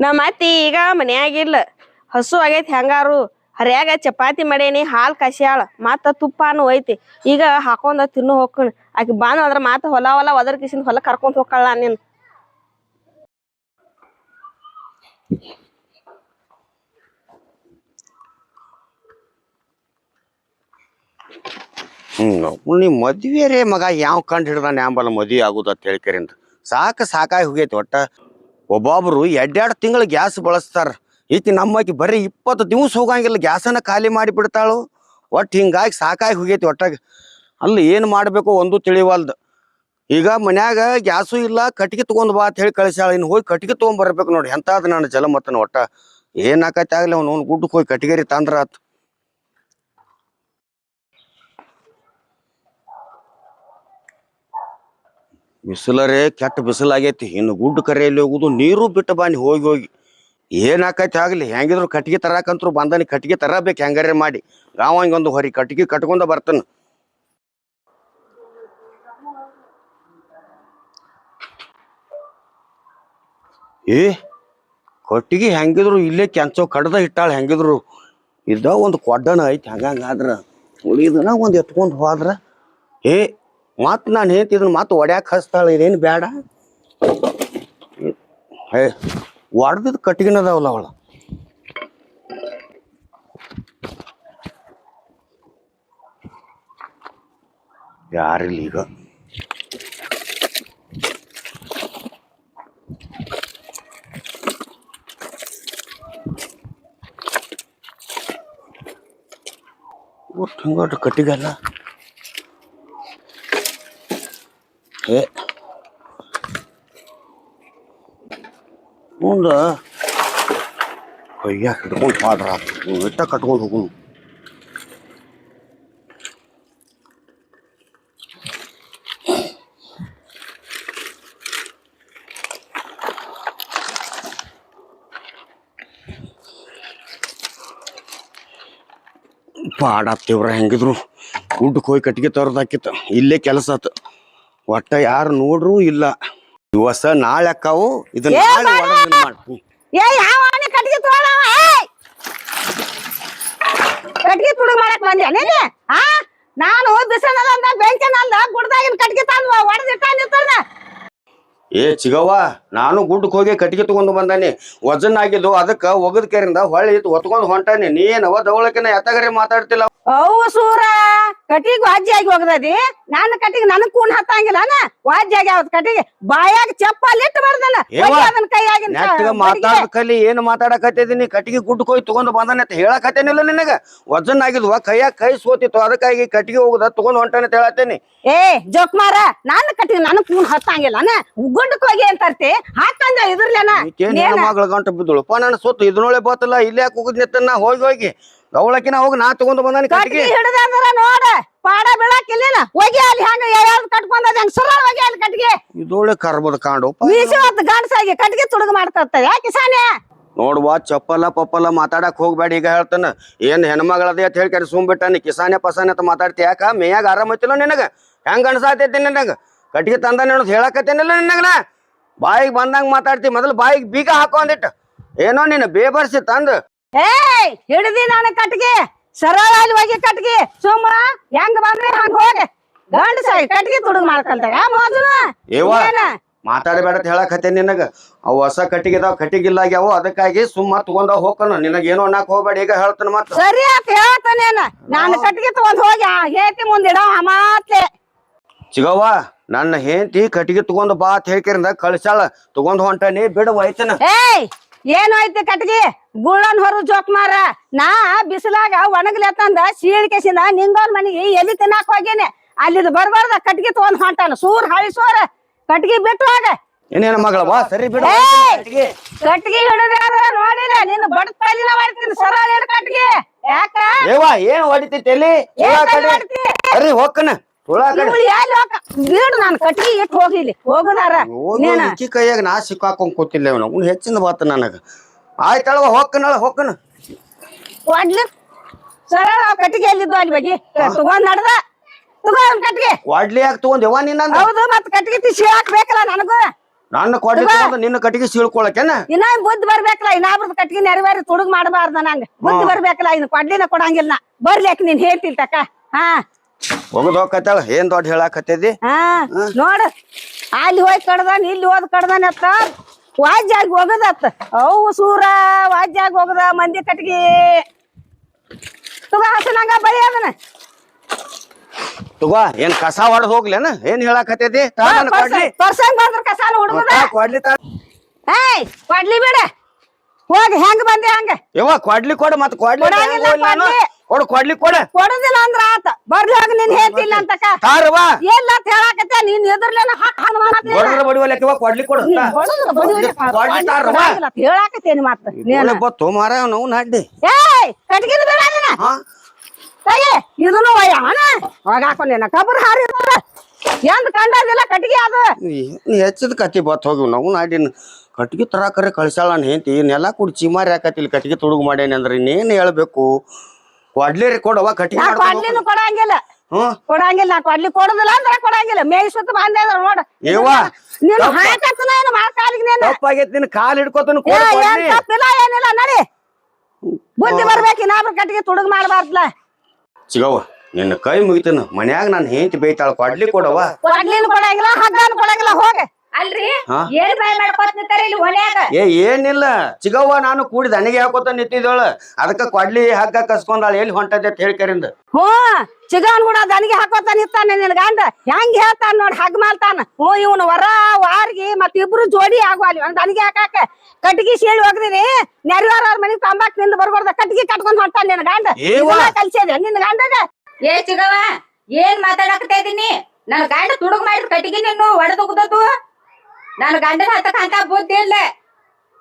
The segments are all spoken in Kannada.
ನಮ್ಮ ಅತ್ತಿ ಈಗ ಮನ್ಯಾಗಿಲ್ಲ. ಹಸು ಆಗೈತಿ ಹೆಂಗಾರು. ಹರಿಯಾಗ ಚಪಾತಿ ಮಾಡೇನಿ, ಹಾಲು ಕಸ್ಯಾಳ ಮತ್ತ ತುಪ್ಪಾನು ಐತಿ. ಈಗ ಹಾಕೊಂಡ ತಿನ್ನು ಹೋಗ್ಕಣ. ಆಕಿ ಬಾನು ಅದ್ರ ಮಾತ ಹೊಲ ಹೊಲ ಒದರ್ ಕಿಸಿಂದ ಹೊಲ ಕರ್ಕೊಂಡ್ ಹೋಗ್ಕಳ ನೀನ್ ಹ್ಮ್ ಮದ್ವೆ ರೇ ಮಗ ಯಾವ ಕಂಡು ಹಿಡ್ದ ಯಾಂಬಲ್ಲ ಮದ್ವೆ ಆಗುದ ಅಂತ ಹೇಳ್ಕರಿಂದ ಸಾಕ ಸಾಕಾಗಿ ಹೋಗೈತಿ ಒಟ್ಟ. ಒಬ್ಬೊಬ್ರು ಎರಡೆರಡು ತಿಂಗಳು ಗ್ಯಾಸ್ ಬಳಸ್ತಾರ. ಈಕಿ ನಮ್ಮಕಿ ಬರೀ ಇಪ್ಪತ್ತು ದಿವಸ ಹೋಗಂಗಿಲ್ಲ, ಗ್ಯಾಸನ್ನ ಖಾಲಿ ಮಾಡಿ ಬಿಡ್ತಾಳು. ಒಟ್ಟು ಹಿಂಗಾಗಿ ಸಾಕಾಗಿ ಹೋಗೈತಿ ಒಟ್ಟಾಗ. ಅಲ್ಲಿ ಏನು ಮಾಡಬೇಕು ಒಂದು ತಿಳಿವಲ್ದು. ಈಗ ಮನ್ಯಾಗ ಗ್ಯಾಸು ಇಲ್ಲ ಕಟ್ಟಿಗೆ ತೊಗೊಂಡು ಬಾ ಅಂತ ಹೇಳಿ ಕಳಿಸ್ಯಾಳ. ಇನ್ನು ಹೋಗಿ ಕಟ್ಟಿಗೆ ತೊಗೊಂಬರ್ಬೇಕು ನೋಡಿ. ಎಂಥದ್ದು ನಾನು ಜಲ ಮತ್ತನ ಒಟ್ಟ. ಏನ್ ಆಕತಿ ಆಗ್ಲಿ ಅವ್ನು ಅವ್ನು ಗುಡ್ಡಕ್ಕೆ ಹೋಗಿ ಕಟ್ಟಿಗೆರಿ ತಂದ್ರ ಬಿಸಿಲರೇ ಕೆಟ್ಟ ಬಿಸಿಲಾಗೈತಿ. ಇನ್ನು ಗುಡ್ಡ ಕರೆಯಲ್ಲಿ ಹೋಗುದು, ನೀರು ಬಿಟ್ಟು ಬಾನಿ ಹೋಗಿ ಹೋಗಿ. ಏನಾಕೈತಿ ಆಗಲಿ, ಹೆಂಗಿದ್ರು ಕಟ್ಟಿಗೆ ತರಾಕಂತ್ರು ಬಂದನಿ, ಕಟ್ಟಿಗೆ ತರಬೇಕು ಹೆಂಗಾರೆ ಮಾಡಿ. ಗಾವ ಒಂದು ಹೊರಿ ಕಟ್ಟಿಗೆ ಕಟ್ಕೊಂಡ ಬರ್ತಾನ. ಏ, ಕಟ್ಟಿಗೆ ಹೆಂಗಿದ್ರು ಇಲ್ಲೇ ಕೆಂಚೋ ಕಡ್ದ ಇಟ್ಟಾಳ ಹೆಂಗಿದ್ರು. ಇದ್ದ ಒಂದು ಕೊಡ್ಡನ ಐತಿ ಹಂಗಂಗಾದ್ರ ಉಳಿದನ ಒಂದು ಎತ್ಕೊಂಡು ಹೋದ್ರ. ಏ ಮತ್ ನಾನು ಹೇಳ್ತಿದ್ರು ಮತ್ತೆ ಒಡ್ಯಾಕ ಹಚ್ತಾಳ, ಇದೇನು ಬೇಡ ಹೇ, ಒಡ್ದಿದ್ ಕಟ್ಟಿಗೆನ ಅದಾವಲ್ಲ ಅವಳ. ಯಾರಿಲ್ಲ ಈಗ. ಒಟ್ಟು ಹಿಂಗೊಟ್ಟು ಕಟ್ಟಿಗೆಲ್ಲ. ಏ ಮುಂದ ಕೈಯಾಗ ಹಿಡ್ಕೊಂಡು ಹೋದ್ರ ಇಟ್ಟ ಕಟ್ಕೊಂಡು ಹೋಗುನು ಪಾಡಾತ್ತೀವ್ರ ಹೆಂಗಿದ್ರು. ಗುಡ್ಡಕ್ಕೆ ಹೋಗಿ ಕಟ್ಟಿಗೆ ತರೋದಾಕಿತ್ತು. ಇಲ್ಲೇ ಕೆಲಸ ಆತು. ಒಟ್ಟ ಯಾರು ನೋಡ್ರು ಇಲ್ಲ. ಇವಸ ನಾಳೆ ಅಕ್ಕಾವು ಇದನ್ನ ಏ ನಾಳೆ ಮಾಡ! ಮಾಡ್ತೀನಿ ಏ ಯಾವ ಆನೆ ಕಟ್ಗೆ ತೊಗೊಳವ ಏಯ್ ಕಟ್ಗೆ ತುಡುಗ್ ಮಾಡಕ್ ಬಂದ್ಯಾ ನೀನು ಆ? ನಾನು ಬಿಸನಲ್ಲ ಅಂದ ಬೆಂಚನಲ್ಲ ಗುಡ್ದಾಗಿನ ಕಟ್ಗೆ ತಂದು ಒಡೆದಿಟ್ಟ ನಿಂತದ ಏ ಚಿಗವ್ವ ನಾನು ಗುಡ್ಡಕ್ಕೆ ಹೋಗಿ ಕಟ್ಟಿಗೆ ತಗೊಂಡು ಬಂದಾನೆ. ವಜನ್ ಆಗಿದ್ದು ಅದಕ್ಕ ಒಗದ ಕೆರಿಂದ ಹೊಳ್ಳಿ ಹೊತ್ಕೊಂಡು ಹೊಂಟಾನೆ. ನೀನವ ದವಳಕಿನ ಎತ್ತಗರಿ ಮಾತಾಡ್ತಿಲ್ಲ. ಅವು ಸೂರ. ಕಟ್ಟಿಗೆ ವಾಜ್ಯ ಆಗಿ ಹೋಗದಿ ನನ್ನ ಕಟ್ಟಿಗೆ ನನಗ್ ಕೂಣ್ ಹತ್ತಂಗಿಲ್ಲ ವಾಜ್ಯ ಆಗಿ ಅವತ್ ಕಟ್ಟಿಗೆ. ಬಾಯಾಗ ಚಪ್ಪಲ್ ಇಟ್ಟು ಬರ್ದಲ್ಲ ಅದನ್ನ ಮಾತಾಡ ಕಲಿ ಏನ್ ಮಾತಾಡಕತ್ತಿದೀನಿ? ಕಟ್ಟಿಗೆ ಗುಡ್ಡಕ್ಕೆ ಹೋಗಿ ತಗೊಂಡು ಬಂದಾನೆ ಅಂತ ಹೇಳಕತ್ತೇನಿಲ್ಲ ನಿನಗ? ವಜನ್ ಆಗಿದ್ವ ಕೈಯಾಗ ಕೈ ಸೋತಿತ್ತು ಅದಕ್ಕಾಗಿ ಕಟ್ಟಿಗೆ ಹೋಗದ ತಗೊಂಡ್ ಹೊಂಟಾನೆ ಅಂತ ಹೇಳತ್ತೇನಿ. ಏ ಜೋಕ್ಮಾರ ನನ್ನ ಕಟ್ಟಿಗೆ ನನಗ್ ಕೂಣ್ ಹತ್ತಂಗಿಲ್ಲ ಗುಡ್ಡಕ್ ಹೋಗಿ ಅಂತರ್ತಿ ಹಾಕಂದ ಬಿದ್ದಳು ಮಗಳ ಗಂಟ ಬಿದ್ದಳುಪ್ಪ ನನ್ನ ಸುತ್ತ ಇದನ್ನೊಳೆ ಬತ್ತಲ್ಲ ಇಲ್ಲೇ ಹೋಗಿದ್ನ ಹೋಗುದ್ ಹೋಗಿ ಹೋಗಿ. ಅವಳಕಿನ ಹೋಗಿ ನಾ ತಗೊಂಡು ಬಂದಾನೆ ಕಟ್ಗಿ ಕಟ್ಟಿಗೆ. ಹಿಡ್ದಂದ್ರ ನೋಡ. ಪಾಡ ಬೀಳಾಕಿಲ್ಲ ಹೋಗಿ ಅಲ್ಲಿ ಹಂಗ ಯಾವ್ದು ಕಟ್ಕೊಂಡದ ಹಂಗ ಸುರ ಹೋಗಿ ಅಲ್ಲಿ ಕಟ್ಗೆ ಇದೊಳೆ ಕರ್ಬದ ಕಾಂಡು. ಮೀಸಿ ಹೊತ್ತು ಗಂಡಸಾಗಿ ಕಟ್ಗೆ ತುಡುಗ ಮಾಡ್ಕೊತ ಯಾಕೆ ಸಾನೆ? ನೋಡುವ ಚಪ್ಪಲ ಪಪ್ಪಲ ಮಾತಾಡಕ್ ಹೋಗ್ಬೇಡ ಈಗ ಹೇಳ್ತಾನ. ಏನ್ ಹೆಣ್ಮಗಳದೇ ಅಂತ ಹೇಳಿ ಸುಮ್ ಬಿಟ್ಟಾನಿ. ಕಿಸಾನೆ ಪಸಾನೆ ಅಂತ ಮಾತಾಡ್ತಿ. ಯಾಕ? ಮೇಯಾಗ ಆರಾಮ ಐತಿಲ್ಲ ನಿನಗ? ಹೆಂಗ ಅನ್ಸಾತೈತಿ ನಿನಗ? ಕಟ್ಟಿಗೆ ತಂದಾನೆ ಅನ್ನೋದು ಹೇಳಕತ್ತೇನಿಲ್ಲ ನಿನಗನ? ಬಾಯಿಗೆ ಬಂದಂಗ ಮಾತಾಡ್ತಿ. ಮೊದಲು ಬಾಯಿಗೆ ಬೀಗ ಹಾಕೋ ಅಂದಿಟ್ಟು. ಏನೋ ನೀನು ಬೇಬರ್ಸಿ ತಂದು ಏಯ್ ಹಿಡ್ದಿ ನಾನು ಕಟ್ಗೆ ಸರಳ ಅಲ್ಲಿ ಹೋಗಿ ಕಟ್ಗೆ ಸುಮ್ಮ ಹೆಂಗ್ ಬಂದ್ರೆ ಹಂಗ ಹೋಗಿ. ಗಂಡಸಾಗಿ ಕಟ್ಗೆ ತುಡುಗ ಮಾಡ್ಕೊಂತ ಯಾ ಮೋಜನ? ಏವ ಏನ? ಮಾತಾಡಬೇಡ ಅಂತ ಹೇಳಕತ್ತೇನೆ ನಿನಗ. ಅವು ಹೊಸ ಕಟ್ಟಿಗೆ ಇದಾವ ಕಟ್ಟಿಗೆ ಇಲ್ಲ ಆಗ್ಯಾವ ಅದಕ್ಕಾಗಿ ಸುಮ್ಮ ತಗೊಂಡ ಹೋಗ್ಕನು. ನಿನಗ ಏನೋ ಅನ್ನಕ್ ಹೋಗ್ಬೇಡ ಈಗ ಹೇಳ್ತಾನ ಮತ್ತ. ಸರಿ ಅಂತ ಹೇಳ್ತಾನೇನ ನಾನು. ಕಟ್ಟಿಗೆ ತಗೊಂಡ್ ಹೋಗಿ ಆ ಹೇತಿ ಮುಂದಿಡೋ ಮಾತ್ಲೆ. ಸಿಗವ್ವ ನನ್ನ ಹೆಂಡತಿ ಕಟ್ಟಿಗೆ ತಗೊಂಡು ಬಾ ಅಂತ ಹೇಳ್ಕಿರಿಂದ ಕಳ್ಸಾಳ ತಗೊಂಡ್ ಹೊಂಟಾನಿ ಬಿಡು ಹೋಯ್ತನ. ಏಯ್ ಏನು ಐತಿ ಕಟ್ಗಿ? ಗುಳ್ಳನ್ ಹೊರ ಜೋಕ್ ಮಾರ. ನಾ ಬಿಸಿಲಾಗ ಒಣಗ್ಲೆತ್ತಂದ ಸೀಳಿಕೆಸಿಂದ ನಿಂಗೋನ್ ಮನಿಗೆ ಎಲ್ಲಿ ತಿನ್ನಾಕ ಹೋಗೇನೆ. ಅಲ್ಲಿದ್ ಬರ್ಬಾರ್ದ ಕಟ್ಗಿ ತಗೊಂಡ್ ಹೊಂಟಾನ. ಸೂರ್ ಹಳಿ ಸೋರ. ಕಟ್ಗಿ ಬಿಟ್ಟು ಹೋಗ. ಏನೇನ ಮಗಳ? ಬಾ ಸರಿ ಬಿಡು. ಏಯ್! ಕಟ್ಟಿಗೆ. ಕಟ್ಗಿ. ಹಿಡಿದ್ರ ನೋಡಿಲ್ಲ. ನಿನ್ನ ತಲಿನ ಮಾಡ್ತೀನಿ. ಸರಳ ಏನು ಕಟ್ಗಿ. ಯಾಕ? ಏವ ಏನ್ ಅರಿ ತುಳಾ ತಲಿ ಸರಿ ಹೋಗ್ಕನ. ಹೋಗ ನಾನು ಕಟ್ಗಿ ಇಟ್ಟು ಹೋಗಿಲಿ ಹೋಗುದಾರ ಇಕ್ಕಿ ಕೈಯಾಗ ನಾ ಸಿಕ್ಕಾಕೊಂಡ್ ಕೂತಿಲ್ಲ ಇವನು. ಅವ್ನು ಹೆಚ್ಚಿನ ಬಾತ ನನಗ. ಆಯ್ತಳವ ಹೋಗ್ಕನಳ ಹೋಗ್ಕನ. ಒಡ್ಲಿ. ಸರಳ ಆ ಕಟ್ಗಿ ಎಲ್ಲಿದ್ದು ಅಲ್ಲಿ ಬಗ್ಗೆ? ತಗೊಂಡ್ ನಡ್ದ? ತಗೊಂಡ್ ಕಟ್ಟಿಗೆ. ಒಡ್ಲಿ ಯಾಕೆ ತಗೊಂಡ್ ಯವ್ವ ನೀನ್ ಅಂದ ಹೌದು ಮತ್ ಕಟ್ಟಿಗೆ ತಿಸಿ ಹಾಕ್ಬೇಕಲ್ಲ ನನಗೂ? ನನ್ನ ಕೊಡ್ಲಿ ತಗೊಂಡು ನಿನ್ನ ಕಟ್ಟಿಗೆ ಸೀಳ್ಕೊಳಕೇನ ಇನ್ನ ಬುದ್ಧಿ ಬರ್ಬೇಕಲ್ಲ ಇನ್ನೊಬ್ರದ್ ಕಟ್ಟಿಗೆ ನೆರವೇರಿ ತುಡುಗ್ ಮಾಡಬಾರ್ದ ನಂಗ. ಬುದ್ಧಿ ಬರ್ಬೇಕಲ್ಲ ಇನ್ ಕೊಡ್ಲಿನ ಕೊಡಂಗಿಲ್ಲ ಬರ್ಲಿಕ್ ನೀನ್ ಹೇಳ್ತಿಲ್ ತಕ್ಕ ಹಾ. ಹೋಗತ್ತಾಳ ಏನ್ ದೊಡ್ಡ ಹೇಳಾಕತ್ತೈತಿ ಹಾ ನೋಡ. ಅಲ್ಲಿ ಹೋಗಿ ಕಡ್ದಾನ ಇಲ್ಲಿ ಹೋದ್ ಕಡ್ದಾನ ಅತ್ತ ವಾಜ್ಯಾಗಿ ಹೋಗದತ್ತ. ಅವು ಸೂರ ವಾಜ್ಯಾಗಿ ಹೋಗದ ಮಂದಿ ಕಟ್ಗಿ. ತಗೋ ಹಸನಂಗ ಬರೀ ಅದನ್ನ. ತಗೋ ಏನ್ ಕಸ ಹೊಡೆದ್ ಹೋಗ್ಲೇನ? ಏನ್ ಹೇಳಾಕತ್ತೈತಿ ತಾ ಕೊಡ್ಲಿ. ಪರ್ಸಂಗ್ ಬಂದ್ರ ಕಸಾಲ ಹುಡುಗದ? ಕೊಡ್ಲಿ ತಾ ಏಯ್ ಕೊಡ್ಲಿ ಬಿಡ. ಹೋಗಿ ಹೆಂಗ್ ಬಂದೆ ಹಂಗ? ಯವ್ವ ಕೊಡ್ಲಿ ಕೊಡ ಮತ್ ಕೊಡ್ಲಿ. ಕೊಡು ಕೊಡ್ಲಿ ಕೊಡ. ಕೊಡುದಿಲ್ಲ ಅಂದ್ರ ಆತ. ಬರ್ಲಿ ಹೋಗಿ ನೀನ್ ಹೇಳ್ತಿಲ್ಲ ಅಂತಕ ಎಲ್ಲ ಅಂತ ಹೇಳಾಕತ್ತೆ? ನೀನ್ ಎದುರ್ಲೇನ ಹಾಕ್. ಬಡದ್ರ ಕೊಡ್ಲಿ ಕೊಡು. ಕೊಡ್ಲಿ ಹೇಳಾಕತ್ತೇನಿ ಮತ್ತ ನೀನು ಬತ್ತು ಮಾರ ನಾವು ನಾಡ್ಡಿ ಏಯ್ ಕಟ್ಗಿನ ಬೇಡ ನೀನ. ಹಾ? ತಾಯಿ ಇದನ್ನು ಒಯ್ಯವನ ಹೋಗಾಕೊಂಡಿನ ಕಬ್ರ ಹಾರಿ ಎಂದ್ ಕಂಡದಿಲ್ಲ ಕಟ್ಗಿ ಅದು. ಹೆಚ್ಚದ ಕತ್ತಿ ಬತ್ ಹೋಗಿ ನಾವು ನಾಡಿನ. ಕಟ್ಗಿ ತರಾಕರೆ ಕಳ್ಸಾಳ ಹೆಂತಿ ನೆಲ ಕುಡಿ ಚಿಮಾರಿ ಹಾಕತ್ತಿಲ್ಲ ಕಟ್ಗಿ ತುಡುಗು ಮಾಡೇನಿ ಅಂದ್ರೆ ಇನ್ನೇನ್ ಹೇಳ್ಬೇಕು? ಕೊಡ್ಲಿ ಕೊಡವ ಕಟ್ಗಿ ನಾ ಮಾಡ್ಕೊಂಡು ಕೊಡ್ಲಿನು ಕೊಡಂಗಿಲ್ಲ. ಹ್ಮ್ ಕೊಡಂಗಿಲ್ಲ ನಾ ಕೊಡ್ಲಿ ಕೊಡುದಿಲ್ಲ ಅಂದ್ರೆ ಕೊಡಂಗಿಲ್ಲ. ಮೇಯ್ ಸುತ್ತ ಬಂದೆ ನೋಡ. ಯವ್ವ, ನೀನು ತಪ್ಪ. ಹಾಕತ್ತನ ಏನು ಕಾಲಿಗೆ ನೀನು? ತಪ್ಪಾಗೈತಿ ನಿನ್ ಕಾಲ್ ಹಿಡ್ಕೊತನ ಏ, ಕೊಡು ಏನ್ ಕೊಡ್ಲಿ. ತಪ್ಪಿಲ್ಲ ಏನಿಲ್ಲ ನಡಿ. ಬುದ್ಧಿ ಬರ್ಬೇಕು ಇನ್ನೊಬ್ರ ಕಟ್ಟಿಗೆ ತುಡುಗ್ ಮಾಡಬಾರ್ದಲ್ಲ ಸಿಗವ್ವ ನಿನ್ನ ಕೈ ಮುಗಿತನ. ಮನ್ಯಾಗ ನಾನು ಹೆಂಚ್ ಬೈತಾಳ ಕೊಡ್ಲಿ ಕೊಡವ ಕೊಡ್ಲಿನು ಕೊಡಂಗಿಲ್ಲ ಹಗ್ಗನು ಕೊಡಂಗಿಲ್ಲ ಹೋಗ. ಅಲ್ರಿ? ಏನ್ ಬಾಯ್ ಮಾಡ್ಕೊತ ನಿಂತಾರ ಇಲ್ಲಿ ಹೊನ್ಯಾಗ ಏ ಏನಿಲ್ಲ. ಚಿಗವ್ವ ನಾನು ಕೂಡಿ ದನಿಗೆ ಹಾಕೋತ ನಿಂತಿದ್ದವಳ ಅದಕ್ಕ ಕೊಡ್ಲಿ ಹಗ್ಗ ಕಸ್ಕೊಂಡಾಳ. ಎಲ್ಲಿ ಹೊಂಟದೆ ಅಂತ ಹೇಳ್ಕರಿಂದ ಹ್ಞೂ ಚಿಗವನ್ ಕೂಡ ದನಿಗೆ ಹಾಕೋತ ನಿಂತಾನೆ ನಿನ್ ಗಂಡ. ಹೆಂಗ್ ಹೇಳ್ತಾನ ನೋಡ್ ಹಗ್ ಮಾಡ್ತಾನ. ಹ್ಞೂ ಇವನು ವರ ವಾರ್ಗಿ ಮತ್ ಇಬ್ರು ಜೋಡಿ ಆಗುವಲ್ಲಿ ಒಂದ್ ದನಿಗೆ ಹಾಕಾಕ. ಕಟ್ಗಿ ಸೀಳಿ ಹೋಗ್ದಿರಿ ನೆರವಾರ ಅವ್ರ ಮನಿಗ್ ತಂಬಾಕ್ನಿಂದ ಬರ್ಬಾರ್ದ. ಕಟ್ಗಿ ಕಟ್ಕೊಂಡ್ ಹೊಂಟಾನ ನಿನ್ ಗಂಡ. ಏವ್ವ. ಕಲ್ಸಿದೆ ನಿನ್ ಗಂಡಗ. ಏ ಚಿಗವ ಏನ್ ಮಾತಾಡಕತ್ತಾ ಇದೀನಿ? ನನ್ ಗಂಡ ತುಡುಗ್ ಮಾಡಿದ್ ಕಟ್ಗಿ ನೀನು ಒಡೆದೋಗ್ದದು ನನ್ ಗಂಡನ ಹತ್ತಕ ಅಂತ ಬುದ್ಧಿ ಇಲ್ಲ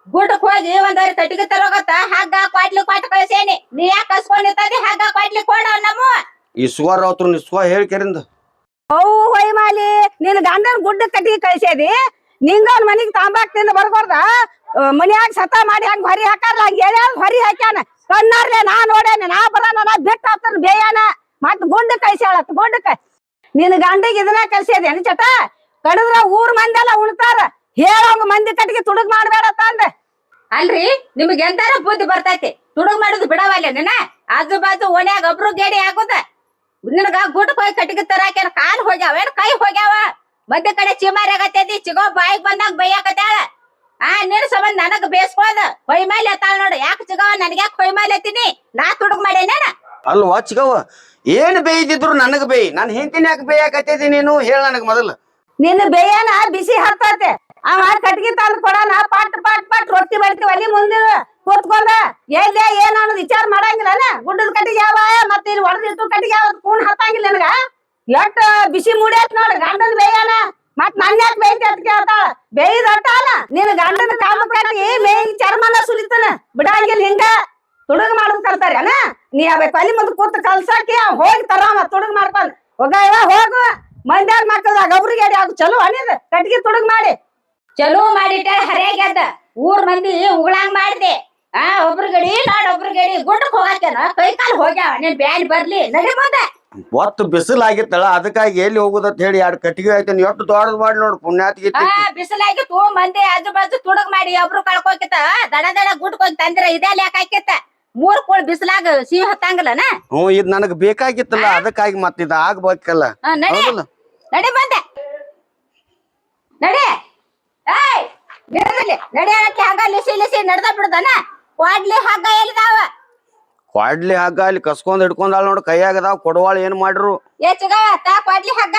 ಗುಡ್ಡಕ್ ಹೋಗಿ ಒಂದವರೆ ತಟ್ಟಿಗೆ ತರೋಗತ್ತ ಹಗ್ಗ ಕ್ವಾಟ್ಲಿ ಕೊಟ್ಟು ಕಳಿಸೇನಿ. ನೀ ಯಾಕೆ ಕಸ್ಕೊಂಡಿರ್ತದೆ ಹಗ್ಗ ಕ್ವಾಟ್ಲಿ ಕೊಡ ನಮ್ಮ ಇಸ್ಕೋರ್ ರೌತ್ರ ಇಸ್ವ ಹೇಳ್ಕರಿಂದ ಅವು ಹೊಯ್ಮಾಲಿ ನಿನ್ ಗಂಡನ ಗುಡ್ಡ ಕಟ್ಟಿಗೆ ಕಳ್ಸ್ಯಾದಿ ನಿಂಗವ್ನ ಮನೆಗೆ ತಾಂಬಾಕ್ ತಿಂದ ಬರ್ಬಾರ್ದ? ಮನ್ಯಾಗ ಸತ ಮಾಡಿ ಹಂಗ ಹೊರಿ ಹಾಕಾರಲ್ಲ ಹಂಗ ಹೇಳ್ಯಾರ ಹೊರಿ ಹಾಕ್ಯಾನ. ಕಣ್ಣಾರ್ಲೆ ನಾ ನೋಡ್ಯಾನ ನಾ ಬರಾನ ನಾ ಬಿಟ್ಟು ಹಾಕ್ತಾನ ಬೇಯಾನ. ಮತ್ ಗುಡ್ಡ ಕಳ್ಸ್ಯಾಳತ್ ಗುಡ್ಡಕ್ಕ ನಿನ್ ಗಂಡಿಗೆ ಇದನ್ನ ಕಳ್ಸ್ಯಾದೇನು ಚಟ ಕಡದ್ರ ಊರ್ ಮಂದಿ ಎಲ್ಲ ಉಣ್ತಾರ ಹೇಳೋಂಗ ಮಂದಿ ಕಟ್ಟಿಗೆ ತುಡುಗ್ ಮಾಡ್ಬೇಡ ತಂದ ಅಲ್ರಿ ನಿಮ್ಗೆ ಎಂತಾರ ಬುದ್ಧಿ ಬರ್ತೈತಿ. ತುಡುಗ್ ಮಾಡುದು ಬಿಡವಲ್ಲ ನೆನ? ಆಜು ಬಾಜು ಓಣ್ಯಾಗ ಒಬ್ರು ಗೇಡಿ ಹಾಕುದ ನಿನಗ ಗುಡ್ಡಕ್ ಹೋಗಿ ಕಟ್ಟಿಗೆ ತರಾಕೇನ ಕಾಲ್ ಹೋಗ್ಯಾವ? ಏನ್ ಕೈ ಹೋಗ್ಯಾವ? ಮಧ್ಯ ಕಡೆ ಚಿಮಾರಿ ಆಗತ್ತೈತಿ ಚಿಗೋ ಬಾಯಿಗ್ ಬಂದಾಗ ಬೈಯಾಕತ್ತಾಳ. ಆ ನೀರ್ ಸಂಬಂಧ ನನಗ್ ಬೇಸ್ಕೋದ ಹೊಯ್ ಮೇಲೆ ಎತ್ತಾಳ ನೋಡು. ಯಾಕೆ ಚಿಗವ ನನ್ಗೆ ಯಾಕೆ ಹೊಯ್ ಮೇಲೆ ಎತ್ತೀನಿ ನಾ ತುಡುಗ್ ಮಾಡೇನೇನ ಅಲ್ವಾ ಚಿಗವ ಏನ್ ಬೇಯ್ದಿದ್ರು ನನಗ್ ಬೇಯ್. ನಾನು ಹೆಂತಿನ ಯಾಕೆ ಬೇಯಾಕತ್ತೈತಿ ನೀನು? ಹೇಳ ನನಗ್ ಮೊದಲು. ನಿನ್ನ ಬೇಯನ ಬಿಸಿ ಹತ್ತತೆ. ಅವ ಕಟ್ಗಿ ತಂದು ಕೊಡೋಣ. ಪಟ್ ಪಟ್ ಪಟ್ ರೊಟ್ಟಿ ಬಡಿತೀವಿ ಅಲ್ಲಿ ಮುಂದೆ. ಕೂತ್ಕೊಂಡ ಎಲ್ಲೇ, ಏನ್ ಅನ್ನೋದು ವಿಚಾರ ಮಾಡಂಗಿಲ್ಲನ? ಗುಡ್ಡದ ಕಟ್ಟಿಗೆ ಯಾವ, ಮತ್ತೆ ಇಲ್ಲಿ ಹೊಡೆದಿಟ್ಟು ಕಟ್ಟಿಗೆ ಯಾವ ಕೂಣ್ ಹತ್ತಂಗಿಲ್ಲ ನನಗ? ಎಷ್ಟ ಬಿಸಿ ಮೂಡ್ಯಾತ್ ನೋಡ, ಗಂಡನ ಬೇಯನ. ಮತ್ ನನ್ ಯಾಕೆ ಬೇಯ್ತಿ ಅಂತ ಕೇಳ್ತಾಳ. ಬೇಯ್ದ ಅಟ್ಟಾಲ ನಿನ್ ಗಂಡನ ಕಾಮ ಕಟ್ಟಿ ಮೇಯ್ ಚರ್ಮನ ಸುಲಿತಾನ. ಬಿಡಂಗಿಲ್ಲ ಹಿಂಗ. ತುಡುಗ ಮಾಡೋದ್ ಕಲ್ತಾರೇನ ನೀ ಅವ ಅಲ್ಲಿ ಮುಂದೆ ಕೂತ್ ಕಲ್ಸಾಕಿ ಹೋಗಿ ತರಾಮ, ತುಡುಗ ಮಾಡ್ಕೊಂಡ್. ಹೋಗ ಹೋಗು. ಮಂದ್ಯಾಗ ಮಕ್ಕಳದಾಗ ಒಬ್ರಿಗೆ ಅಡಿ ಅದು ಚಲೋ ಅನಿದ ಕಟ್ಗೆ ತುಡುಗ್ ಮಾಡಿ. ಚಲೋ ಮಾಡಿಟ್ಟ ಹರಿಯಾಗ್ಯದ ಊರ್ ಮಂದಿ ಉಗುಳಂಗ್ ಮಾಡಿದೆ. ಆ ಒಬ್ರ ಗಡಿ ನಾಡ್ ಒಬ್ರ ಗಡಿ. ಗುಡ್ಡಕ್ ಹೋಗಾಕೇನ ಕೈ ಕಾಲ್ ಹೋಗ್ಯಾವ. ನೀನ್ ಬ್ಯಾನ್ ಬರ್ಲಿ. ನಡಿ ಮುಂದೆ. ಒತ್ತು ಬಿಸಿಲು ಆಗಿತ್ತಳ ಅದಕ್ಕಾಗಿ ಎಲ್ಲಿ ಹೋಗುದತ್ ಹೇಳಿ ಎರಡು ಕಟ್ಟಿಗೆ ಆಯ್ತಾನ ಎಷ್ಟು ದೊಡ್ಡದ್ ಮಾಡಿ ನೋಡು ಪುಣ್ಯಾತಿಗೆ ಆ ಬಿಸಿಲಾಗಿ ತೂ ಮಂದಿ ಆಜು ಬಾಜು ತುಡುಗ್ ಮಾಡಿ ಒಬ್ರು ಕಳ್ಕೊಕಿತ್ತ. ದಡ ದಡ ಗುಡ್ಕ್ ಹೋಗಿ ತಂದಿರ ಇದೆಲ್ಲ ಯಾಕೆ ಹಾಕಿತ್ತ. ಮೂರ್ ಕೋಳಿ ಬಿಸಿಲಾಗ ಸಿಹಿ ಹತ್ತಂಗಿಲ್ಲನ? ಹ್ಞೂ ಇದು ನನಗೆ ಬೇಕಾಗಿತ್ತಲ್ಲ ಅದಕ್ಕಾಗಿ ಮತ್ತೆ ಇದು ಆಗ್ಬೇಕಲ್ಲ. ಆ, ನಡಿ. ಹೌದಲ್ಲ? ನಡಿ ಬಂದೆ. ನಡಿ. ಏಯ್ ನಿಂದ್ರಲ್ಲಿ. ನಡಿ ಅನ್ನಕ್ಕೆ ಹಂಗ ಲಿಸಿ ಲಿಸಿ ನಡ್ದ ಬಿಡ್ದನ? ಕ್ವಾಡ್ಲಿ ಹಗ್ಗ ಎಲ್ಲಿದಾವ? ಕ್ವಾಡ್ಲಿ ಹಗ್ಗ ಅಲ್ಲಿ ಕಸ್ಕೊಂಡ್ ಹಿಡ್ಕೊಂಡಾಳ ನೋಡು ಕೈಯಾಗದಾವ ಕೊಡವಾಳ ಏನ್ ಮಾಡ್ರು? ಚಿಗವ ತಾ ಕ್ವಾಡ್ಲಿ ಹಗ್ಗ.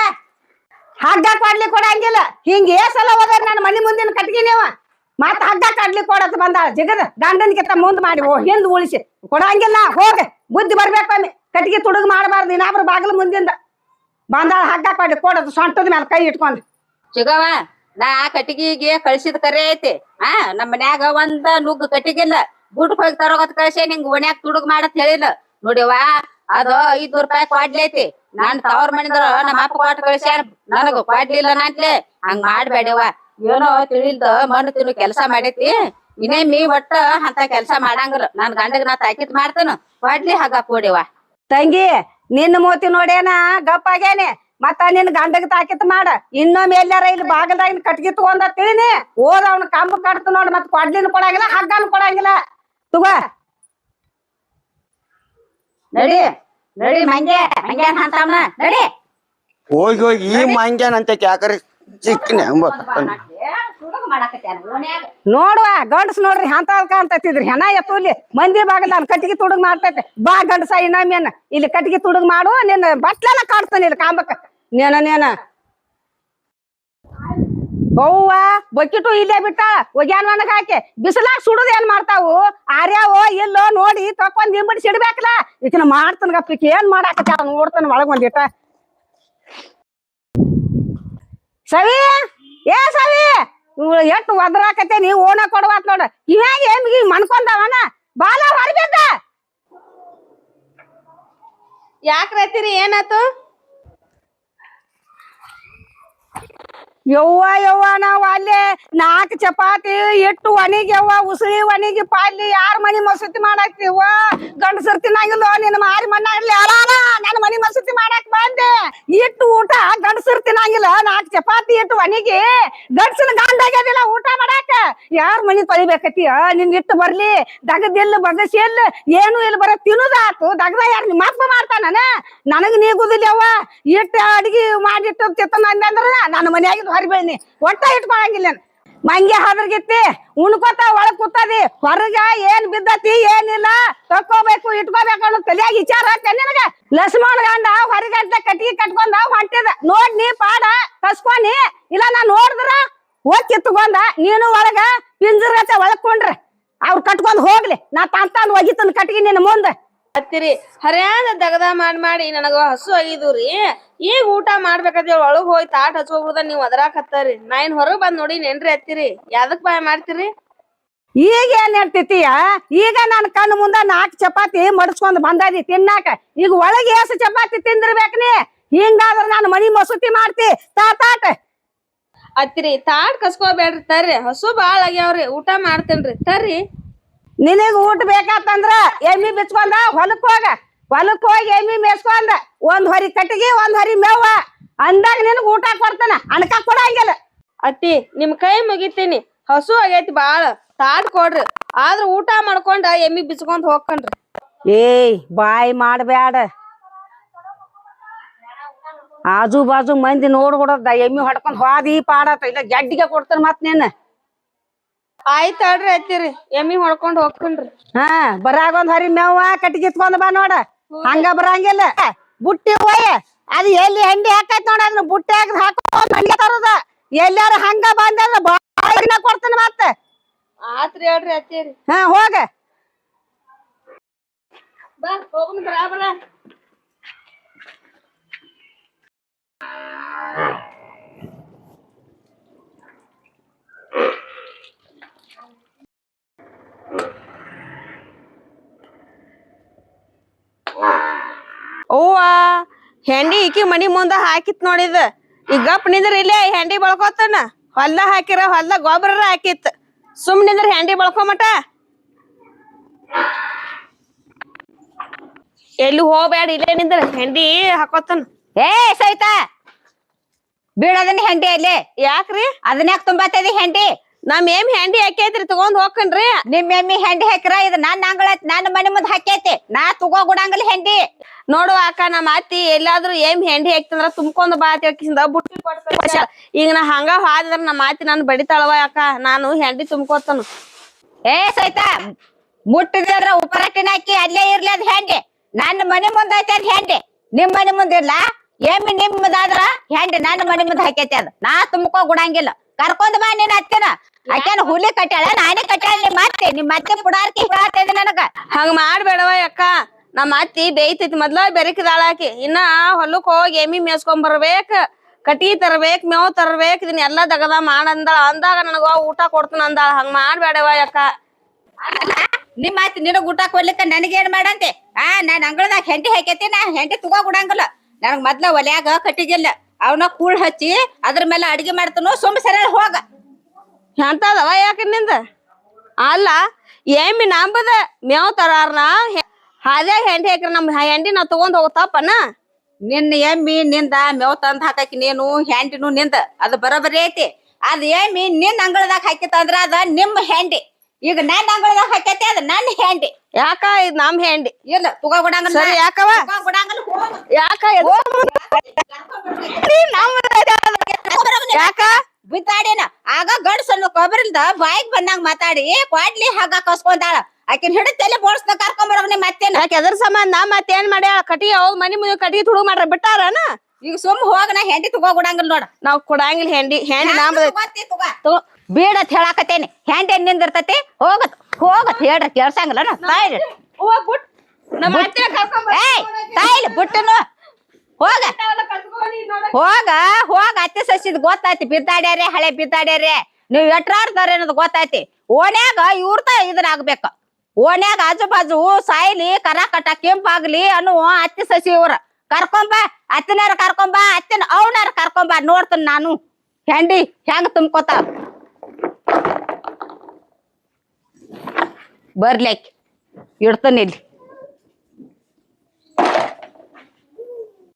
ಹಗ್ಗ ಕೊಡ್ಲಿ ಕೊಡಂಗಿಲ್ಲ. ಹಿಂಗ ಏ ಸಲ ಹೋದ್ರ ನನ್ನ ಮನಿ ಮುಂದಿನ ಕಟ್ಗಿ ನೀವ? ಮತ್ ಹಗ್ಗ ಕಡ್ಲಿ ಕೊಡತ್ ಬಂದಾಳ. ಜಿಗದ ಗಂಡನಿಗೆ ಮುಂದ್ ಮಾಡಿ, ಓ, ಹಿಂದ್ ಉಳಿಸಿ. ಕೊಡಂಗಿಲ್ಲ, ಹೋಗ. ಬುದ್ಧಿ ಬರ್ಬೇಕೊಮ್ಮೆ ಕಟ್ಟಿಗೆ ತುಡುಗ್ ಮಾಡಬಾರ್ದು, ಇನ್ನಾಬ್ರು ಬಾಗಿಲು ಮುಂದಿಂದ. ಬಂದಾಳ ಹಗ್ಗ ಕಡ್ಲಿ ಕೊಡೋದು, ಸೊಂಟದ ಮೇಲೆ ಕೈ ಇಟ್ಕೊಂಡು. ಚಿಗವ ನಾ ಕಟ್ಟಿಗೆಗೆ ಕಳ್ಸಿದ ಕರೆ ಐತಿ. ಆ, ನಮ್ ಮನ್ಯಾಗ ಒಂದ ನುಗ್ಗ ಕಟ್ಟಿಗಿಲ್ಲ. ಗುಡ್ ಹೋಗಿ ತರೋಗತ್ ಕಳ್ಸೆ, ನಿಂಗ್ ಓಣ್ಯಾಗ ತುಡುಗ್ ಮಾಡತ್ ಹೇಳಿಲ್ಲ. ನೋಡಿವ ಅದು ಐದ್ನೂರ್ ರೂಪಾಯಿ ಕ್ವಾಡ್ಲಿ ಐತಿ. ನಾನ್ ತವ್ರ ಮನಿದ್ರ ನಮ್ಮ ಅಪ್ಪ ಕೊಟ್ಟು ಕಳ್ಸ್ಯಾರ ನನಗ ಕ್ವಾಡ್ಲಿ ಇಲ್ಲ ನಾನ್ಲೆ. ಹಂಗ್ ಮಾಡ್ಬೇಡವ ಏನೋ ತಿಳಿಲ್ದ ಮಣ್ಣು ತಿನ್ನು ಕೆಲಸ ಮಾಡೈತಿ. ಇನ್ನೇ ಮೀ ಒಟ್ಟ ಅಂತ ಕೆಲಸ ಮಾಡಂಗಿಲ್ಲ. ನನ್ ಗಂಡಗ್ ನಾ ತಾಕಿತ್ ಮಾಡ್ತೇನ. ಒಡ್ಲಿ ಹಗ ಕೊಡಿವ. ತಂಗಿ ನಿನ್ನ ಮೋತಿ ನೋಡೇನ ಗಪ್ಪಾಗೇನೆ ಮತ್ತ ನಿನ್ ಗಂಡಗ್ ತಾಕಿತ್ ಮಾಡ. ಇನ್ನೊಮ್ಮೆ ಎಲ್ಲಾರ ಇಲ್ಲಿ ಬಾಗಲ್ದಾಗ ಕಟ್ಗಿ ತಗೊಂಡ ತಿಳಿನಿ. ಓದ್ ಅವ್ನ ಕಂಬ ಕಟ್ತು ನೋಡ್ ಮತ್ ಕೊಡ್ಲಿನ ಕೊಡಂಗಿಲ್ಲ ಹಗ್ಗನ್ ಕೊಡಂಗಿಲ್ಲ. ತಗೋ. ನಡಿ ನಡಿ ಮಂಗೆ. ಮಂಗೆ ಅಂತಾವನ ನಡಿ. ಹೋಗಿ ಹೋಗಿ ಈ ಮಂಗೇನಂತೆ ಯಾಕರಿ ಚಿಕ್ಕನೆ ನೋಡುವ ಗಂಡಸ್ ನೋಡ್ರಿ ಅಂತ ಕಾಣ್ತೈತಿದ್ರಿ. ಹೆಣ ಎತ್ತುಲಿ ಮಂದಿ ಬಾಗಲ್ದಾನ ಕಟ್ಟಿಗೆ ತುಡುಗ್ ಮಾಡ್ತೈತೆ. ಬಾ ಗಂಡಸ ಇನ್ನೊಮ್ಮೆನ್ ಇಲ್ಲಿ ಕಟ್ಟಿಗೆ ತುಡುಗ್ ಮಾಡು ನಿನ್ನ ಬಟ್ಲೆಲ್ಲ ಕಾಡ್ತಾನೆ ಇಲ್ಲಿ ಕಾಂಬಕ್ಕ. ನೇನ ನೇನ. ಅವ್ವ ಬಕಿಟು ಇಲ್ಲೇ ಬಿಟ್ಟ ಒಗ್ಯಾನ್ ಒಣಗ ಹಾಕಿ. ಬಿಸಿಲಾಗ ಸುಡುದ್ ಏನ್ ಮಾಡ್ತಾವು? ಆರ್ಯಾವೋ ಇಲ್ಲೋ ನೋಡಿ ತಕೊಂಡ್ ನಿಂಬಿಡಿ ಸಿಡ್ಬೇಕಲ್ಲ ಈಕಿನ ಮಾಡ್ತಾನ ಗಪ್ಪಿಕ್ ಏನ್ ಮಾಡಾಕತ್ತ? ನೋಡ್ತಾನ ಒಳಗ್ ಒಂದಿಟ. ಸವಿ? ಏ ಸವಿ? ಎಷ್ಟು ಒದ್ರಾಕತೆ ನೀ ಓಣ ಕೊಡವಾತ್ ನೋಡ. ಇವಾಗ ಏನ್ ಮನ್ಕೊಂಡಾವನ ಬಾಲ ಯಾಕ ಯಾಕ್ರತ್ತೀರಿ ಏನಾತು? ಯವ್ವ ಯವ್ವ, ನಾವ್ ಅಲ್ಲೇ ನಾಲ್ಕು ಚಪಾತಿ ಇಟ್ಟು ಒಣಗ್ಯವ್ವ ಉಸಿರಿ ಒಣಗಿ ಪಾಲಿ ಯಾರ ಮನಿ ಮಸೂತಿ ಮಾಡಾಕ್ತಿವ ಗಂಡಸರ್ ತಿನ್ನಂಗಿಲ್ಲ ನಿನ್ನ ಮಾರಿ ಮಣ್ಣಾಗ್ಲಿ ಅಲಾಲ ನನ್ನ ಮನಿ ಮಸೂತಿ ಮಾಡಾಕ್ ಬಂದೆ. ಇಟ್ಟು ಊಟ, ಗಂಡಸರ್ ತಿನ್ನಂಗಿಲ್ಲ. ನಾಲ್ಕು ಚಪಾತಿ ಇಟ್ಟು ಒಣಗಿ ಗಂಡಸನ ಗಂಡಾಗ್ಯದಿಲ್ಲ ಊಟ ಮಾಡಾಕ. ಯಾರ ಮನಿ ತೊಳಿಬೇಕತಿಯ ನಿನ್ ಇಟ್ಟು ಬರ್ಲಿ. ದಗದಿಲ್ಲ ಬಗಸಿ ಇಲ್ಲ ಏನು ಇಲ್ಲ, ಬರ ತಿನ್ನುದಾತು. ದಗದ ಯಾರು ನಿಮ್ಮ ಅಪ್ಪ ಮಾಡ್ತಾನ? ನನಗ್ ನೀಗುದಿಲ್ಲವ್ವ ಇಟ್ಟು ಅಡಿಗೆ ಮಾಡಿಟ್ಟು ತಿತ್ತ ಅಂದ್ರ, ನನ್ನ ಮನ್ಯಾಗಿದ್ ಹೊರಬೀಳ್ನಿ ಒಟ್ಟ ಇಟ್ಕೊಳಂಗಿಲ್ಲ. ಮಂಗೆ ಹದ್ರಗಿತ್ತಿ, ಉಣ್ಕೋತ ಒಳಗ್ ಕೂತದಿ. ಹೊರಗ ಏನ್ ಬಿದ್ದತಿ ಏನಿಲ್ಲ, ತಕ್ಕೋಬೇಕು, ಇಟ್ಕೋಬೇಕು ಅನ್ನೋ ತಲೆಯಾಗ ವಿಚಾರ ನಿನಗ. ಲಕ್ಷ್ಮಣ ಗಂಡ ಹೊರಗಂಟ ಕಟ್ಟಿಗೆ ಕಟ್ಕೊಂಡ ಹೊಂಟಿದ. ನೋಡ್ನಿ ಪಾಡ ಕಸ್ಕೊನಿ ಇಲ್ಲ ನಾ ನೋಡಿದ್ರ, ಹೋಗ್ ಕಿತ್ಕೊಂಡ. ನೀನು ಒಳಗ ಪಿಂಜರ್ಗತೆ ಒಳಕೊಂಡ್ರ ಅವ್ರು ಕಟ್ಕೊಂಡ್ ಹೋಗ್ಲಿ. ನಾ ತಾನ್ ತಾನ್ ಒಗಿತನ್ ಕಟ್ಟಿಗೆ ನಿನ್ನ ಮುಂದೆ. ಹತ್ತಿರಿ. ಹರ್ಯಾದ ದಗದ ಮಾಡಿ ಮಾಡಿ ನನಗ ಹಸು ಆಗಿದ್ರಿ ಈಗ ಊಟ ಮಾಡ್ಬೇಕಂತ ಒಳಗ್ ಹೋಗಿ ತಾಟ್ ಹಚ್ಕೋಬಿಡ್ದ ನೀವ್ ಹತ್ತರಿ. ನಾ ಏನ್ ಹೊರಗ್ ಬಂದ್ ನೋಡಿ ನೆನ್ರಿ ಹತ್ತಿರಿ. ಯಾದಕ್ ಬಾಯ್ ಮಾಡ್ತೀರಿ? ಈಗ ಏನ್ ಹೇಳ್ತಿತ್ತೀಯ? ಈಗ ನನ್ ಕಣ್ಣು ಮುಂದ ನಾಲ್ಕು ಚಪಾತಿ ಮಡಸ್ಕೊಂಡ್ ಬಂದದಿ ತಿನ್ನಾಕ. ಈಗ ಒಳಗೆ ಏಸು ಚಪಾತಿ ತಿಂದಿರ್ಬೇಕ್ ನೀ? ಹಿಂಗಾದ್ರ ನಾನು ಮನಿ ಮಸೂತಿ ಮಾಡ್ತಿ. ತಾತಾಟ ಅತ್ತಿರಿ ತಾಟ್ ಕಸ್ಕೋಬೇಡ್ರಿ. ತರ್ರಿ ಹಸು ಬಾಳ್ ಆಗ್ಯಾವ್ರಿ. ಊಟ ಮಾಡ್ತೇನ್ರಿ. ತರ್ರಿ. ನಿನಗ್ ಊಟ ಬೇಕಾತಂದ್ರ ಎಮ್ಮಿ ಬಿಚ್ಕೊಂಡ ಹೊಲಕ್ ಹೋಗ. ಹೊಲಕ್ ಹೋಗಿ ಎಮ್ಮಿ ಮೇಸ್ಕೊಂಡ ಒಂದ್ ಹೊರಿ ಕಟ್ಟಿಗೆ ಒಂದ್ ಹೊರಿ ಮೇವ ಅಂದಾಗ ನಿನಗ ಊಟ ಕೊಡ್ತಾನ ಅಣಕ ಕೊಡಂಗಿಲ್ಲ. ಅತ್ತಿ ನಿಮ್ ಕೈ ಮುಗಿತೀನಿ. ಹಸು ಆಗೈತಿ ಬಾಳ. ತಾಡ್ ಕೊಡ್ರಿ. ಆದ್ರ ಊಟ ಮಾಡ್ಕೊಂಡ ಎಮ್ಮಿ ಬಿಚ್ಕೊಂಡ್ ಹೋಗ್ಕಂಡ್ರಿ. ಏಯ್ ಬಾಯಿ ಮಾಡ್ಬೇಡ ಆಜು ಬಾಜು ಮಂದಿ ನೋಡ್ಬಿಡದ ಎಮ್ಮಿ ಹೊಡ್ಕೊಂಡ್ ಹೋದಿ ಪಾಡತ್ತ ಇಲ್ಲ ಗಡ್ಡಿಗೆ ಕೊಡ್ತಾನ ಮತ್ ನೀನ್ ಆಯ್ತ್ ಅಡ್ರಿ ಐತಿರಿ ಎಮ್ಮಿ ಹೊಡ್ಕೊಂಡ್ ಹೋಗ್ತೀನ್ರಿ. ಹಾ ಬರಾಗ ಒಂದ್ ಹರಿ ಮೇವ ಕಟ್ಟಿಗೆ ಇತ್ಕೊಂಡ್ ಬಾ ನೋಡ. ಹಂಗ ಬರಂಗಿಲ್ಲ. ಬುಟ್ಟಿ ಹೋಯ್ ಅದ್ ಎಲ್ಲಿ ಹಂಡಿ ಹಾಕೈತ್ ನೋಡ ಅದನ್ನ ಬುಟ್ಟಿ ಹಾಕಿ ಹಾಕೊಂಡ್ ಹಂಗೆ ತರದ. ಎಲ್ಲಾರ ಹಂಗ ಬಂದ್ರ ಬಾಳಿನ ಕೊಡ್ತೇನೆ ಮತ್ತ. ಆತ್ರಿ ಹೇಳ್ರಿ ಅತ್ತಿರಿ ಹಾ ಹೋಗ. ಬಾ ಹೋಗುನ್ ಬರಾ ಬರಾ ಅವ್ವ ಹೆಂಡಿ ಈಕಿ ಮನಿ ಮುಂದ ಹಾಕಿತ್ ನೋಡಿದ. ಈಗ ಗಪ್ ನಿಂದ್ರ ಇಲ್ಲೇ ಹೆಂಡಿ ಬಳ್ಕೋತನ. ಹೊಲ್ದ ಹಾಕಿರ ಹೊಲ್ದ ಗೊಬ್ಬರ ಹಾಕಿತ್ ಸುಮ್ ನಿಂದ್ರ ಹೆಂಡಿ ಬಳ್ಕೊಮಟ ಎಲ್ಲಿ ಹೋಗ್ಬೇಡ ಇಲ್ಲೇ ನಿಂದ್ರ ಹೆಂಡಿ ಹಾಕೋತನ. ಏ ಸೈತಾ ಬೀಳೋದನ್ನ ಹೆಂಡಿ ಅಲ್ಲಿ. ಯಾಕ್ರಿ? ಅದನ್ನ ಯಾಕೆ ತುಂಬಾತದಿ ಹೆಂಡಿ? ನಮ್ ಏಮ್ ಹೆಂಡಿ ಹಾಕೈತ್ರಿ ತಗೊಂಡ್ ಹೋಗ್ಕನ್ರಿ ನಿಮ್ ಎಮ್ಮಿ ಹೆಂಡಿ ಹಾಕ್ರ ಇದ್ ನಾನ್ ಅಂಗಳತ್ ನನ್ನ ಮನೆ ಮುಂದ್ ಹಾಕೈತಿ. ನಾ ತಗೋ ಗುಡಂಗಲ್ ಹೆಂಡಿ. ನೋಡು ಅಕ್ಕ ನಮ್ಮ ಅತ್ತಿ ಎಲ್ಲಾದ್ರೂ ಏಮ್ ಹೆಂಡಿ ಹಾಕ್ತಂದ್ರ ತುಂಬ್ಕೊಂಡ್ ಬಾ ತಿಳ್ಕಿಸಿಂದ ಬುಟ್ಟಿ ಕೊಡ್ತಾರ ಈಗ ನಾ ಹಂಗ ಹಾದ್ರ ನಮ್ಮ ಅತ್ತಿ ನನ್ ಬಡಿತಾಳವ ಅಕ್ಕ. ನಾನು ಹೆಂಡಿ ತುಂಬ್ಕೋತಾನು. ಏ ಸೈತಾ ಮುಟ್ಟಿದ್ರ ಉಪರಟ್ಟಿನ ಹಾಕಿ ಅಲ್ಲೇ ಇರ್ಲಿ ಅದ್ ಹೆಂಡಿ. ನನ್ನ ಮನೆ ಮುಂದ್ ಐತೆ ಅದ್ ಹೆಂಡಿ. ನಿಮ್ ಮನೆ ಮುಂದ್ ಇರ್ಲ? ಎಮ್ಮಿ ನಿಮ್ಮದಾದ್ರ ಹೆಂಡಿ ನನ್ನ ಮನೆ ಮುಂದ್ ಹಾಕೈತಿ ಅದ್. ನಾ ತುಂಬ್ಕೋ ಗುಡಂಗಿಲ್ಲ. ಕರ್ಕೊಂಡ್ ಬಾ ನೀನ್ ಅತ್ತಿನ. ಆಕೆನ ಹುಲಿ ಕಟ್ಟಾಳ ನಾನೇ ಕಟ್ಟಾಳ ನಿಮ್ಮ ಅತ್ತೆ ನಿಮ್ಮ ಅತ್ತೆ ಪುಡಾರ್ಕಿ ಹೇಳ್ತಿದ್ದೆ ನನಗ. ಹಂಗ ಮಾಡ್ಬೇಡವ ಅಕ್ಕ. ನಮ್ಮ ಅತ್ತಿ ಬೇಯ್ತೈತಿ ಮೊದ್ಲ ಬೆರಕಿದಾಳ ಆಕಿ. ಇನ್ನ ಹೊಲಕ್ ಹೋಗಿ ಎಮ್ಮಿ ಮೇಸ್ಕೊಂಡ್ ಬರ್ಬೇಕ ಕಟಿ ತರ್ಬೇಕ್ ಮೇವ್ ತರ್ಬೇಕ್ ಇದನ್ನ ಎಲ್ಲಾ ದಗದ ಮಾಡಂದಾಳ ಅಂದಾಗ ನನಗ ಊಟ ಕೊಡ್ತಾನ ಅಂದಾಳ. ಹಂಗ ಮಾಡ್ಬೇಡವ ಅಕ್ಕ. ನಿಮ್ಮ ಅತ್ತೆ ನಿನಗ್ ಊಟ ಕೊಡ್ಲಿಕ್ಕ ನನಗೇನ್ ಮಾಡಂತೆ? ಆ ನಾನ್ ಅಂಗಳದಾಗ ಹೆಂಡಿ ಹಾಕೈತಿ ನಾ ಹೆಂಡಿ ತಗೋ ಬಿಡಂಗಿಲ್ಲ ನನಗ್ ಮೊದ್ಲ ಒಲ್ಯಾಗ ಕಟ್ಟಿಗಿಲ್ಲ ಅವನ ಕೂಳ್ ಹಚ್ಚಿ ಅದ್ರ ಮೇಲೆ ಅಡಿಗೆ ಮಾಡ್ತಾನು ಸುಮ್ ಸರಿಯಾಗಿ ಹೋಗ. ಎಂತದವ ಯಾಕೆ ನಿಂದ? ಅಲ್ಲ ಎಮ್ಮಿ ನಂಬದ ಮೇವ್ ತರಾರ್ನ ಹಾದ್ಯಾಗ ಹೆಂಡಿ ಹಾಕ್ರಿ ನಮ್ ಹೆಂಡಿ ನಾವ್ ತಗೊಂಡ್ ಹೋಗ್ತಾಪನ ನಿನ್ನ ಎಮ್ಮಿ ನಿಂದ ಮೇವ್ ತಂದ್ ಹಾಕಿ ನೀನು ಹೆಂಡಿನು ನಿಂದ. ಅದು ಬರೋಬರಿ ಐತಿ. ಅದ್ ಎಮ್ಮಿ ನಿನ್ನ ಅಂಗಳದಾಗ ಹಾಕಿತ್ತಂದ್ರ ಅದ ನಿಮ್ಮ ಹೆಂಡಿ. ಈಗ ನನ್ನ ಅಂಗಳದಾಗ ಹಾಕೈತಿ ಅದ ನನ್ನ ಹೆಂಡಿ. ಯಾಕ ಇದು ನಮ್ ಹೆಂಡಿ? ಇಲ್ಲ ತುಗ ಸರಿ ಯಾಕವ? ಗುಡಂಗಲ್ ಹೋಗ. ಯಾಕ ಯಾಕ? ಬಿದ್ದಾಡೇನ? ಆಗ ಗಂಡಸನ್ನು ಕೊಬ್ಬರಿಂದ ಬಾಯಿಗೆ ಬಂದಂಗ ಮಾತಾಡಿ ಕ್ವಾಡ್ಲಿ ಹಾಗ ಕಸ್ಕೊಂಡಾಳ. ಆಕಿನ ಹಿಡಿದ ತಲೆ ಬೋಳ್ಸ್ದ ಕರ್ಕೊಂಬರೋಗ್ ಮತ್ತೇನ? ಯಾಕೆ ಎದ್ರ ಸಂಬಂಧ ಮತ್ತೇನ್ ಮಾಡ್ಯಾಳ? ಕಟಿಗೆ ಹೌದ್ ಮನಿ ಮುಂದೆ ಕಟಿಗೆ ತುಡು ಮಾಡ್ರ ಬಿಟ್ಟಾರನ ಈಗ ಸುಮ್ ಹೋಗ ನಾ ಹೆಂಡಿ ತಗೋ ಗುಡಂಗಿಲ್ಲ ನೋಡ. ನಾವ್ ಕೊಡಂಗಿಲ್ಲ ಹೆಂಡಿ. ಹೆಂಡಿ ನಾಮ್ ಅಂತ ಹೇಳಾಕತ್ತೇನಿ. ಹೆಂಡಿ ಹೆಂಗ್ ನಿಂದಿರ್ತತಿ? ಹೋಗತ್ ಹೋಗತ್ ಹೇಳ್ರಿ ಕೇಳ್ಸಂಗಿಲ್ಲ ತಾಯಿ. ನಮ್ಮ ತಾಯಿಲ್ ಬಿಟ್ಟನು. ಹೋಗ ಹೋಗ ಅತ್ತೆ ಸಸಿದ್ ಗೊತ್ತಾಯ್ತಿ, ಬಿದ್ದಾಡ್ಯಾರೆ, ಹಳೆ ಬಿದ್ದಾಡ್ಯಾರೆ. ನೀವ್ ಎಟ್ರಾಡ್ತಾರೆ ಅನ್ನೋದು ಗೊತ್ತಾಯ್ತಿ. ಓಣ್ಯಾಗ ಇವ್ರತ ಇದನ್ನ ಆಗ್ಬೇಕ. ಓಣ್ಯಾಗ ಆಜು ಬಾಜು ಸಾಯ್ಲಿ ಕರ ಕಟ್ಟ ಕೆಂಪಾಗ್ಲಿ ಅನ್ನುವ ಅತ್ತೆ ಸಸಿ ಇವ್ರ. ಕರ್ಕೊಂಬ ಅತ್ತಿನಾರ ಕರ್ಕೊಂಬ, ಅತ್ತಿನ ಅವನಾರ ಕರ್ಕೊಂಬ, ನೋಡ್ತೀನಿ ನಾನು. ಹೆಂಡಿ, ಹೆಂಗ್ ತುಂಬ್ಕೋತ? ಬರ್ಲಿಕ್ಕೆ ಇಡ್ತೀನಿ ಇಲ್ಲಿ.